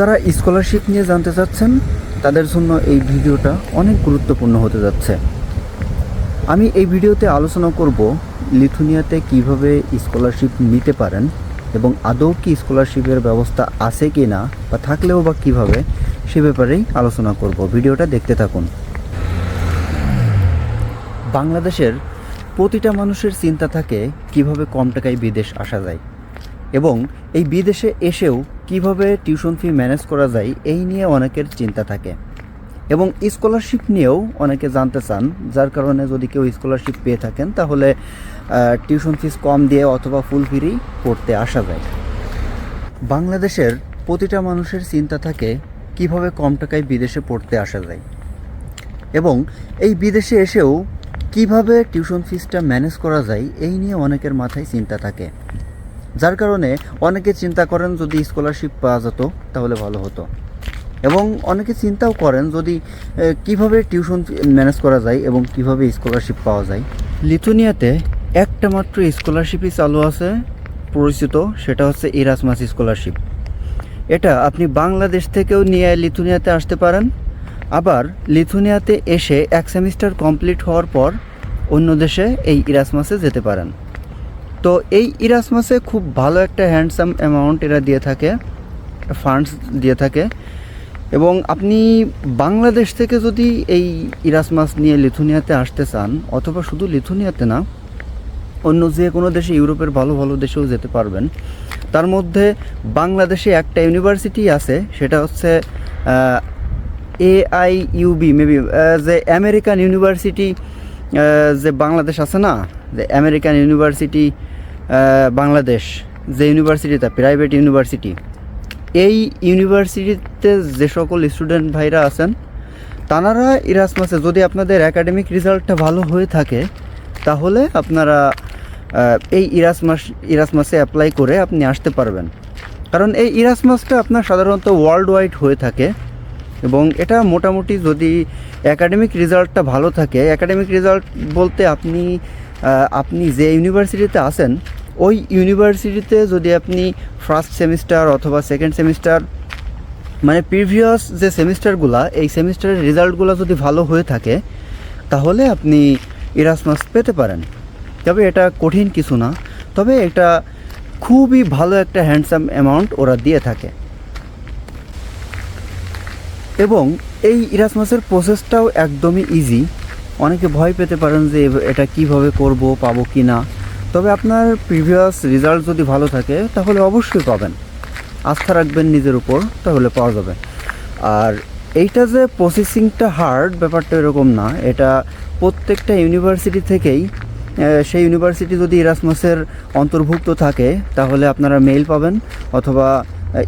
যারা স্কলারশিপ নিয়ে জানতে চাচ্ছেন, তাদের জন্য এই ভিডিওটা অনেক গুরুত্বপূর্ণ হতে যাচ্ছে। আমি এই ভিডিওতে আলোচনা করব লিথুনিয়াতে কীভাবে স্কলারশিপ নিতে পারেন এবং আদৌ কি স্কলারশিপের ব্যবস্থা আছে কি না বা থাকলেও বা কীভাবে, সে ব্যাপারেই আলোচনা করব। ভিডিওটা দেখতে থাকুন। বাংলাদেশের প্রতিটা মানুষের চিন্তা থাকে কীভাবে কম টাকায় বিদেশ আসা যায়। এবং এই বিদেশে এসেও কীভাবে টিউশন ফি ম্যানেজ করা যায়, এই নিয়ে অনেকের চিন্তা থাকে। এবং স্কলারশিপ নিয়েও অনেকে জানতে চান, যার কারণে যদি কেউ স্কলারশিপ পেয়ে থাকেন, তাহলে টিউশন ফিস কম দিয়ে অথবা ফুল ফ্রি পড়তে আসা যায়। বাংলাদেশের প্রতিটা মানুষের চিন্তা থাকে, কীভাবে কম টাকায় বিদেশে পড়তে আসা যায়। এবং এই বিদেশে এসেও কীভাবে টিউশন ফিসটা ম্যানেজ করা যায়, এই নিয়ে অনেকের মাথায় চিন্তা থাকে। যার কারণে অনেকে চিন্তা করেন যদি স্কলারশিপ পাওয়া যেত, তাহলে ভালো হতো। এবং অনেকে চিন্তাও করেন যদি কীভাবে টিউশন ম্যানেজ করা যায় এবং কীভাবে স্কলারশিপ পাওয়া যায়। লিথুনিয়াতে একটা মাত্র স্কলারশিপই চালু আছে, পরিচিত, সেটা হচ্ছে ইরাসমাস স্কলারশিপ এটা আপনি বাংলাদেশ থেকেও নিয়ে লিথুনিয়াতে আসতে পারেন। আবার লিথুনিয়াতে এসে এক সেমিস্টার কমপ্লিট হওয়ার পর অন্য দেশে এই ইরাসমাসে যেতে পারেন। তো এই ইরাসমাসে খুব ভালো একটা হ্যান্ডসাম অ্যামাউন্ট এরা দিয়ে থাকে ফান্ডস দিয়ে থাকে। এবং আপনি বাংলাদেশ থেকে যদি এই ইরাসমাস নিয়ে লিথুনিয়াতে আসতে চান, অথবা শুধু লিথুনিয়াতে না, অন্য যে কোনো দেশে, ইউরোপের ভালো ভালো দেশেও যেতে পারবেন। তার মধ্যে বাংলাদেশে একটা ইউনিভার্সিটি আছে, সেটা হচ্ছে এআই ইউবি মেবি যে আমেরিকান ইউনিভার্সিটি যে বাংলাদেশ আছে না, যে আমেরিকান ইউনিভার্সিটি বাংলাদেশ যে ইউনিভার্সিটিটা প্রাইভেট ইউনিভার্সিটি এই ইউনিভার্সিটিতে যে সকল স্টুডেন্ট ভাইরা আছেন, তানারা ইরাসমাসে যদি আপনাদের একাডেমিক রেজাল্টটা ভালো হয়ে থাকে, তাহলে আপনারা এই ইরাসমাস ইরাসমাসে অ্যাপ্লাই করে আপনি আসতে পারবেন। কারণ এই ইরাসমাসটা আপনার সাধারণত ওয়ার্ল্ড ওয়াইড হয়ে থাকে এবং এটা মোটামুটি যদি একাডেমিক রেজাল্টটা ভালো থাকে একাডেমিক রেজাল্ট বলতে আপনি আপনি যে ইউনিভার্সিটিতে আছেন ওই ইউনিভার্সিটিতে যদি আপনি ফার্স্ট সেমিস্টার অথবা সেকেন্ড সেমিস্টার মানে প্রিভিয়াস যে সেমিস্টারগুলা এই সেমিস্টারের রেজাল্টগুলো যদি ভালো হয়ে থাকে, তাহলে আপনি ইরাসমাস পেতে পারেন। তবে এটা কঠিন কিছু না, তবে এটা খুবই ভালো একটা হ্যান্ডসাম অ্যামাউন্ট ওরা দিয়ে থাকে। এবং এই ইরাসমাসের প্রসেসটাও একদমই ইজি অনেকে ভয় পেতে পারেন যে, এটা কীভাবে করব, পাবো কি না তবে আপনার প্রিভিয়াস রেজাল্ট যদি ভালো থাকে, তাহলে অবশ্যই পাবেন। আস্থা রাখবেন নিজের উপর, তাহলে পাওয়া যাবে। আর এইটা যে প্রসেসিংটা হার্ড ব্যাপারটা এরকম না। এটা প্রত্যেকটা ইউনিভার্সিটি থেকেই সেই ইউনিভার্সিটি যদি ইরাসমাসের অন্তর্ভুক্ত থাকে, তাহলে আপনারা মেইল পাবেন অথবা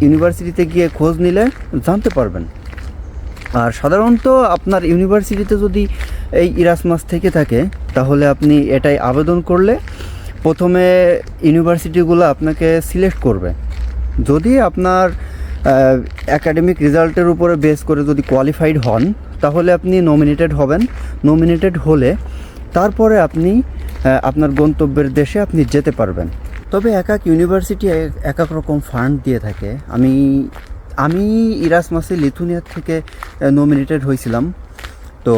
ইউনিভার্সিটিতে গিয়ে খোঁজ নিলে জানতে পারবেন। আর সাধারণত আপনার ইউনিভার্সিটিতে যদি এই ইরাসমাস থেকে থাকে, তাহলে আপনি এটাই আবেদন করলে প্রথমে ইউনিভার্সিটিগুলো আপনাকে সিলেক্ট করবে। যদি আপনার একাডেমিক রেজাল্টের উপরে বেস করে যদি কোয়ালিফাইড হন, তাহলে আপনি নমিনেটেড হবেন। নমিনেটেড হলে তারপরে আপনি আপনার গন্তব্যের দেশে আপনি যেতে পারবেন। তবে এক এক ইউনিভার্সিটি এক এক রকম ফান্ড দিয়ে থাকে। আমি আমি ইরাসমাসে লিথুনিয়া থেকে নমিনেটেড হয়েছিলাম। তো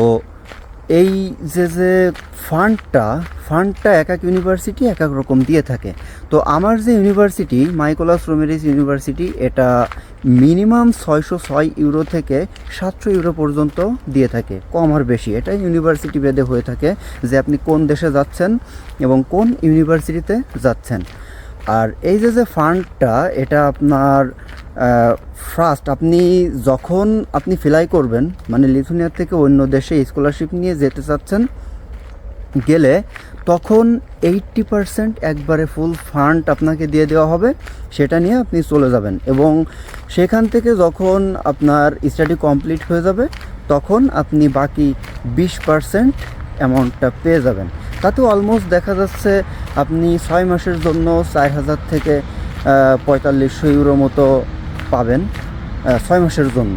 এই যে যে ফান্ডটা ফান্ডটা এক এক ইউনিভার্সিটি এক এক রকম দিয়ে থাকে। তো আমার যে ইউনিভার্সিটি মাইকোলাস রোমেরিস ইউনিভার্সিটি এটা মিনিমাম ছয়শো ছয় ইউরো থেকে সাতশো ইউরো পর্যন্ত দিয়ে থাকে, কম আর বেশি। এটা ইউনিভার্সিটি ভেদে হয়ে থাকে যে আপনি কোন দেশে যাচ্ছেন এবং কোন ইউনিভার্সিটিতে যাচ্ছেন। আর এই যে যে ফান্ডটা এটা আপনার ফার্স্ট আপনি যখন আপনি ফিলাই করবেন মানে লিথুনিয়ার থেকে অন্য দেশে স্কলারশিপ নিয়ে যেতে চাচ্ছেন, গেলে তখন এইট্টি পারসেন্ট একবারে ফুল ফান্ড আপনাকে দিয়ে দেওয়া হবে, সেটা নিয়ে আপনি চলে যাবেন। এবং সেখান থেকে যখন আপনার স্টাডি কমপ্লিট হয়ে যাবে, তখন আপনি বাকি বিশ পারসেন্ট অ্যামাউন্টটা পেয়ে যাবেন। তাতে অলমোস্ট দেখা যাচ্ছে আপনি ছয় মাসের জন্য চার হাজার থেকে পঁয়তাল্লিশশো ইউরো মতো পাবেন ছয় মাসের জন্য।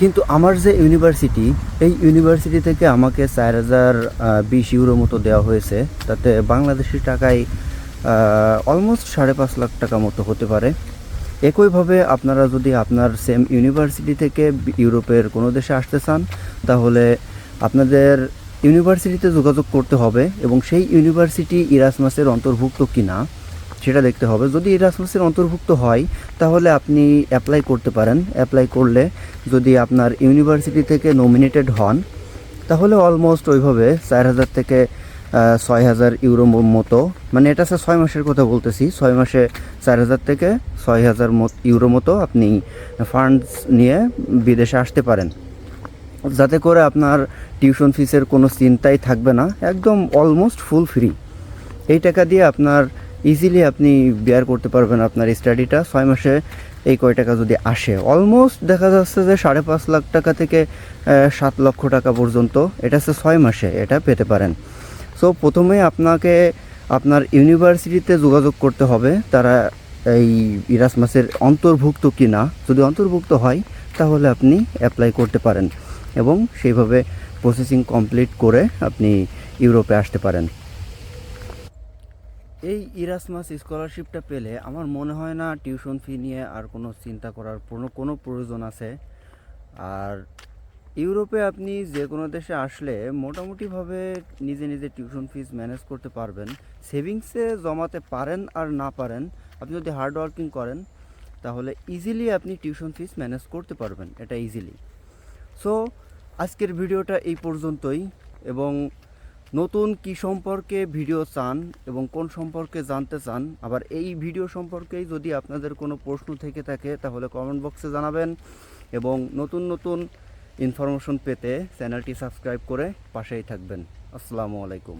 কিন্তু আমার যে ইউনিভার্সিটি এই ইউনিভার্সিটি থেকে আমাকে চার হাজার বিশ ইউরো মতো দেওয়া হয়েছে। তাতে বাংলাদেশি টাকায় অলমোস্ট সাড়ে পাঁচ লাখ টাকা মতো হতে পারে। একইভাবে আপনারা যদি আপনার সেম ইউনিভার্সিটি থেকে ইউরোপের কোনো দেশে আসতে চান, তাহলে আপনাদের ইউনিভার্সিটিতে যোগাযোগ করতে হবে এবং সেই ইউনিভার্সিটি ইরাসমাসের অন্তর্ভুক্ত কি না সেটা দেখতে হবে। যদি ইরাসমাসের অন্তর্ভুক্ত হয়, তাহলে আপনি অ্যাপ্লাই করতে পারেন। অ্যাপ্লাই করলে যদি আপনার ইউনিভার্সিটি থেকে নমিনেটেড হন, তাহলে অলমোস্ট ওইভাবে চার হাজার থেকে ছয় হাজার ইউরো মতো মানে এটা স্যার ছয় মাসের কথা বলতেছি, ছয় মাসে চার হাজার থেকে ছয় হাজার ইউরো মতো আপনি ফান্ডস নিয়ে বিদেশে আসতে পারেন। যাতে করে আপনার টিউশন ফিসের কোনো চিন্তাই থাকবে না, একদম অলমোস্ট ফুল ফ্রি এই টাকা দিয়ে আপনার ইজিলি আপনি বিয়ার করতে পারবেন আপনার স্টাডিটা ছয় মাসে এই কয় টাকা যদি আসে। অলমোস্ট দেখা যাচ্ছে যে সাড়ে পাঁচ লাখ টাকা থেকে সাত লক্ষ টাকা পর্যন্ত, এটা হচ্ছে ছয় মাসে, এটা পেতে পারেন। সো প্রথমে আপনাকে আপনার ইউনিভার্সিটিতে যোগাযোগ করতে হবে, তারা এই ইরাসমাসের অন্তর্ভুক্ত কি না যদি অন্তর্ভুক্ত হয়, তাহলে আপনি অ্যাপ্লাই করতে পারেন। এবং সেইভাবে প্রসেসিং কমপ্লিট করে আপনি ইউরোপে আসতে পারেন। এই ইরাসমাস স্কলারশিপটা পেলে আমার মনে হয় না টিউশন ফি নিয়ে আর কোনো চিন্তা করার কোনো কোনো প্রয়োজন আছে। আর ইউরোপে আপনি যে কোনো দেশে আসলে মোটামুটিভাবে নিজে নিজে টিউশন ফিস ম্যানেজ করতে পারবেন। সেভিংসে জমাতে পারেন আর না পারেন, আপনি যদি হার্ড ওয়ার্কিং করেন, তাহলে ইজিলি আপনি টিউশন ফিস ম্যানেজ করতে পারবেন। এটা ইজিলি সো আজকের ভিডিওটা এই পর্যন্তই এবং নতুন কি সম্পর্কে ভিডিও চান এবং কোন সম্পর্কে জানতে চান, আবার এই ভিডিও সম্পর্কেই যদি আপনাদের কোনো প্রশ্ন থেকে থাকে, তাহলে কমেন্ট বক্সে জানাবেন এবং নতুন নতুন ইনফরমেশন পেতে চ্যানেলটি সাবস্ক্রাইব করে পাশেই থাকবেন। আসসালামু আলাইকুম।